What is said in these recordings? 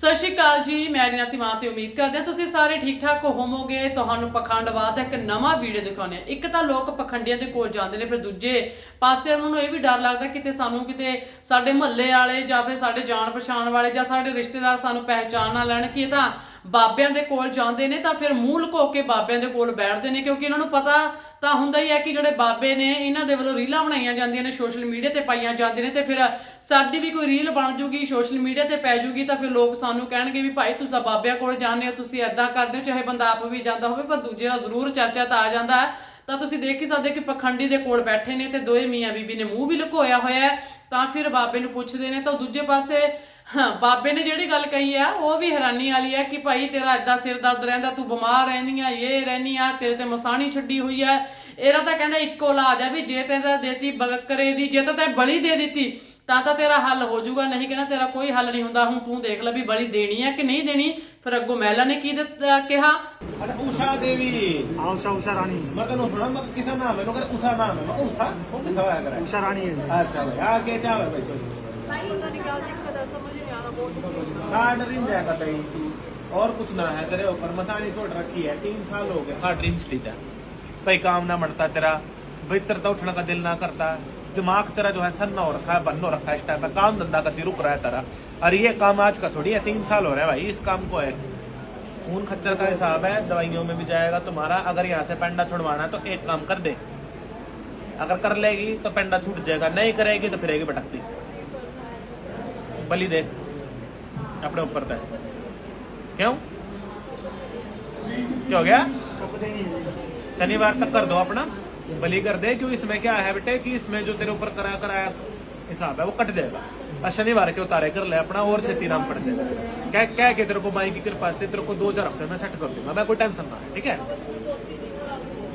ਸਤਿ ਸ਼੍ਰੀ ਅਕਾਲ ਜੀ, ਮੈਂ ਰੀਨਾ ਤਿਮਾ ਤੇ ਉਮੀਦ ਕਰਦੇ ਹਾਂ ਤੁਸੀਂ ਸਾਰੇ ਠੀਕ ਠਾਕ ਹੋਵੋਗੇ। ਤੁਹਾਨੂੰ ਪਖੰਡਵਾਦ ਦਾ ਇੱਕ ਨਵਾਂ ਵੀਡੀਓ ਦਿਖਾਉਂਦੇ ਹਾਂ। ਇੱਕ ਤਾਂ ਲੋਕ ਪਖੰਡੀਆਂ ਦੇ ਕੋਲ ਜਾਂਦੇ ਨੇ, ਫਿਰ ਦੂਜੇ ਪਾਸੇ ਉਹਨਾਂ ਨੂੰ ਇਹ ਵੀ ਡਰ ਲੱਗਦਾ ਕਿਤੇ ਸਾਨੂੰ ਕਿਤੇ ਸਾਡੇ ਮਹੱਲੇ ਵਾਲੇ ਜਾਂ ਫਿਰ ਸਾਡੇ ਜਾਣ ਪਛਾਣ ਵਾਲੇ ਜਾਂ ਸਾਡੇ ਰਿਸ਼ਤੇਦਾਰ ਸਾਨੂੰ ਪਹਿਚਾਣ ਨਾ ਲੈਣ ਕਿ ਇਹ ਤਾਂ ਬਾਬਿਆਂ ਦੇ ਕੋਲ ਜਾਂਦੇ ਨੇ ਤਾਂ ਫਿਰ ਮੂੰਹ ਲੁਕੋ ਕੇ ਬਾਬਿਆਂ ਦੇ ਕੋਲ ਬੈਠਦੇ ਨੇ, ਕਿਉਂਕਿ ਇਹਨਾਂ ਨੂੰ ਪਤਾ ਤਾਂ ਹੁੰਦਾ ਹੀ ਹੈ ਕਿ ਜਿਹੜੇ ਬਾਬੇ ਨੇ, ਇਹਨਾਂ ਦੇ ਵੱਲੋਂ ਰੀਲਾਂ ਬਣਾਈਆਂ ਜਾਂਦੀਆਂ ਨੇ ਸੋਸ਼ਲ ਮੀਡੀਆ ਤੇ ਪਾਈਆਂ ਜਾਂਦੀਆਂ ਨੇ ਤੇ ਫਿਰ ਸਾਡੀ ਵੀ ਕੋਈ ਰੀਲ ਬਣ ਜੂਗੀ ਸੋਸ਼ਲ ਮੀਡੀਆ ਤੇ ਪੈ ਜੂਗੀ ਤਾਂ ਫਿਰ ਲੋਕ ਸਾਨੂੰ ਕਹਿਣਗੇ ਵੀ ਭਾਈ ਤੁਸੀਂ ਤਾਂ ਬਾਬਿਆਂ ਕੋਲ ਜਾਂਦੇ ਹੋ, ਤੁਸੀਂ ਐਦਾਂ ਕਰਦੇ ਹੋ, ਚਾਹੇ ਬੰਦਾ ਆਪ ਵੀ ਜਾਂਦਾ ਹੋਵੇ, ਪਰ ਦੂਜੇ ਦਾ ਜ਼ਰੂਰ ਚਰਚਾ ਤਾਂ ਆ ਜਾਂਦਾ ਹੈ। ਤਾਂ ਤੁਸੀਂ ਦੇਖ ਹੀ ਸਕਦੇ ਕਿ ਪਖੰਡੀ ਦੇ ਕੋਲ ਬੈਠੇ ਨੇ ਤੇ ਦੋਏ ਮੀਆਂ ਬੀਬੀ ਨੇ ਮੂੰਹ ਵੀ ਲੁਕੋਇਆ ਹੋਇਆ ਤਾਂ ਫਿਰ ਬਾਬੇ ਨੂੰ ਪੁੱਛਦੇ ਨੇ, ਤਾਂ ਦੂਜੇ ਪਾਸੇ ਹਾਂ ਬਾਬੇ ਨੇ ਜਿਹੜੀ ਗੱਲ ਕਹੀ ਆ ਉਹ ਵੀ ਹੈਰਾਨੀ ਵਾਲੀ ਆ ਕਿ ਭਾਈ ਤੇਰਾ ਏਦਾਂ ਸਿਰ ਦਰਦ ਰਹਿੰਦਾ ਤੂੰ ਬਿਮਾਰ ਰਹਿੰਦੀ ਆ ਇਹ ਰਹਿਨੀ ਆ ਤੇਰੇ ਤੇ ਮਸਾਣੀ ਛੱਡੀ ਹੋਈ ਆ ਇਹਦਾ ਤਾਂ ਕਹਿੰਦਾ ਇੱਕੋ ਇਲਾਜ ਆ ਵੀ ਜੇ ਤੈਨੂੰ ਦੇਤੀ ਬੱਕਰੇ ਦੀ ਜੇ ਤਾਂ ਤੈਂ ਬਲੀ ਦੇ ਦਿੱਤੀ ਤਾਂ ਤਾਂ ਤੇਰਾ ਹੱਲ ਹੋ ਜਾਊਗਾ ਨਹੀਂ ਕਹਿੰਦਾ ਤੇਰਾ ਕੋਈ ਹੱਲ ਨਹੀਂ ਹੁੰਦਾ ਹੁਣ ਤੂੰ ਦੇਖ ਲੈ ਵੀ ਬਲੀ ਦੇਣੀ ਆ ਕਿ ਨਹੀਂ ਦੇਣੀ ਫਿਰ ਅੱਗੋਂ ਮਹਿਲਾ ਨੇ ਕੀ ਦਿੱਤਾ ਕਿਹਾ अरे उषा देवी हाँ उषा उषा रानी मैं तो सुना मैं किसा नाम है लोग उषा नाम है मैं उषा कौन किसा है करे उषा रानी है अच्छा भाई आगे चावे भाई छोड़ जाएगा और कुछ ना है तेरे ऊपर। मसानी छोड़ रखी है, तीन साल हो गए है भाई, काम ना बनता तेरा। बिस्तर तो उठने का दिल ना करता। दिमाग तेरा जो है सन्ना हो रखा है, बन्न हो रखा है इस टाइम काम धंधा का रुक रहा है तेरा। और ये काम आज का थोड़ी है, तीन साल हो रहा है भाई, इस काम को है। खून खच्चर का हिसाब है, दवाइयों में भी जाएगा तुम्हारा। अगर यहाँ से पेंडा छुड़वाना है तो एक काम कर दे। अगर कर लेगी तो पेंडा छूट जाएगा, नहीं करेगी तो फिरेगी भटकती। बलि दे अपने ऊपर पे क्यों क्या हो गया शनिवार तक कर दो अपना बलि कर दे क्यों इसमें क्या है बेटे कि इसमें जो तेरे ऊपर करा कराया हिसाब है वो कट जाएगा और शनिवार के उतारे कर ले अपना और छेती नाम पड़ जाएगा क्या क्या के तेरे को माई की कृपा से तेरे को दो चार हफ्ते में सेट कर दूंगा मैं कोई टेंशन ना है ठीक है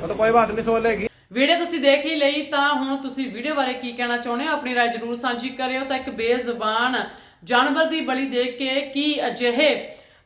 वो तो कोई बात नहीं सो लेगी ਵੀਡੀਓ ਤੁਸੀਂ ਦੇਖ ਹੀ ਲਈ ਤਾਂ ਹੁਣ ਤੁਸੀਂ ਵੀਡੀਓ ਬਾਰੇ ਕੀ ਕਹਿਣਾ ਚਾਹੁੰਦੇ ਹੋ ਆਪਣੀ رائے ਜ਼ਰੂਰ ਸਾਂਝੀ ਕਰਿਓ ਤਾਂ ਇੱਕ ਬੇਜ਼ੁਬਾਨ ਜਾਨਵਰ ਦੀ ਬਲੀ ਦੇਖ ਕੇ ਕੀ ਅਜਿਹੇ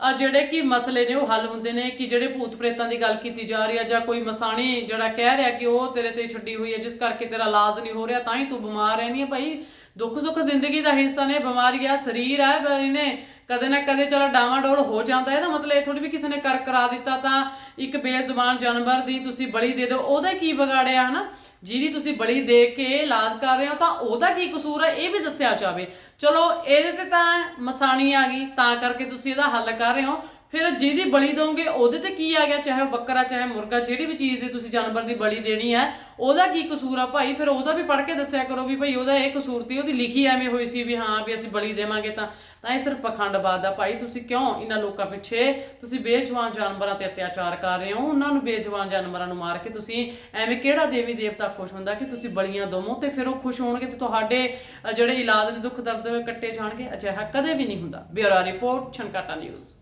ਅ, ਜਿਹੜੇ ਕਿ ਮਸਲੇ ਨੇ ਉਹ ਹੱਲ ਹੁੰਦੇ ਨੇ ਕਿ ਜਿਹੜੇ ਭੂਤ ਪ੍ਰੇਤਾਂ ਦੀ ਗੱਲ ਕੀਤੀ ਜਾ ਰਹੀ ਹੈ ਜਾਂ ਕੋਈ ਮਸਾਣੀ ਜਿਹੜਾ ਕਹਿ ਰਿਹਾ ਕਿ ਉਹ ਤੇਰੇ ਤੇ ਛੱਡੀ ਹੋਈ ਹੈ ਜਿਸ ਕਰਕੇ ਤੇਰਾ ਇਲਾਜ ਨਹੀਂ ਹੋ ਰਿਹਾ ਤਾਂ ਹੀ ਤੂੰ ਬਿਮਾਰ ਰਹਿਨੀ ਹੈ। ਭਾਈ ਦੁੱਖ ਸੁੱਖ ਜ਼ਿੰਦਗੀ ਦਾ ਹਿੱਸਾ ਨੇ ਬਿਮਾਰੀ ਆ ਸਰੀਰ ਹੈ ਇਹਨੇ ਕਦੇ ਨਾ ਕਦੇ ਚਲੋ ਡਾਵਾਂਡੋਲ ਹੋ ਜਾਂਦਾ ਹੈ ਨਾ, ਮਤਲਬ ਇਹ ਥੋੜੀ ਵੀ ਕਿਸੇ ਨੇ ਕਰ ਕਰਾ ਦਿੱਤਾ ਤਾਂ ਇੱਕ ਬੇਜ਼ੁਬਾਨ ਜਾਨਵਰ ਦੀ ਤੁਸੀਂ ਬਲੀ ਦੇ ਦਿਓ, ਉਹਦਾ ਕੀ ਵਿਗਾੜਿਆ ਹਨਾ? ਜਿਹਦੀ ਤੁਸੀਂ ਬਲੀ ਦੇ ਕੇ ਇਲਾਜ ਕਰ ਰਹੇ ਹੋ ਤਾਂ ਉਹਦਾ ਕੀ ਕਸੂਰ ਹੈ, ਇਹ ਵੀ ਦੱਸਿਆ ਜਾਵੇ। ਚਲੋ ਇਹਦੇ ਤੇ ਤਾਂ ਮਸਾਣੀ ਆ ਗਈ, ਤਾਂ ਕਰਕੇ ਤੁਸੀਂ ਇਹਦਾ ਹੱਲ ਕਰ ਰਹੇ ਹੋ। ਫਿਰ ਜਿਹਦੀ ਬਲੀ ਦੋਗੇ, ਉਹਦੇ ਤੇ ਕੀ ਆ ਗਿਆ? ਚਾਹੇ ਉਹ ਬੱਕਰਾ, ਚਾਹੇ ਮੁਰਗਾ, ਜਿਹੜੀ ਵੀ ਚੀਜ਼ ਦੀ ਤੁਸੀਂ ਜਾਨਵਰ ਦੀ ਬਲੀ ਦੇਣੀ ਹੈ, ਉਹਦਾ ਕੀ ਕਸੂਰ ਆ ਭਾਈ? ਫਿਰ ਉਹਦਾ ਵੀ ਪੜ੍ਹ ਕੇ ਦੱਸਿਆ ਕਰੋ ਵੀ ਭਾਈ ਉਹਦਾ ਇਹ ਕਸੂਰ ਤੀ ਉਹਦੀ ਲਿਖੀ ਐਵੇਂ ਹੋਈ ਸੀ ਵੀ ਹਾਂ ਵੀ ਅਸੀਂ ਬਲੀ ਦੇਵਾਂਗੇ ਤਾਂ। ਤਾਂ ਇਹ ਸਿਰਫ ਪਖੰਡਬਾਦ ਆ ਭਾਈ। ਤੁਸੀਂ ਕਿਉਂ ਇਹਨਾਂ ਲੋਕਾਂ ਪਿੱਛੇ ਤੁਸੀਂ ਬੇਜਵਾਨ ਜਾਨਵਰਾਂ ਤੇ ਅਤਿਆਚਾਰ ਕਰ ਰਹੇ ਹੋ? ਉਹਨਾਂ ਨੂੰ ਬੇਜਵਾਨ ਜਾਨਵਰਾਂ ਨੂੰ ਮਾਰ ਕੇ ਤੁਸੀਂ ਐਵੇਂ ਕਿਹੜਾ ਦੇਵੀ ਦੇਵਤਾ ਖੁਸ਼ ਹੁੰਦਾ ਕਿ ਤੁਸੀਂ ਬਲੀਆਂ ਦਵੋ ਤੇ ਫਿਰ ਉਹ ਖੁਸ਼ ਹੋਣਗੇ ਤੇ ਤੁਹਾਡੇ ਜਿਹੜੇ ਇਲਾਜ ਦੇ ਦੁੱਖ ਦਰਦ ਕੱਟੇ ਜਾਣਗੇ? ਅਜਿਹਾ ਕਦੇ ਵੀ ਨਹੀਂ ਹੁੰਦਾ। Bureau report Chhankata news.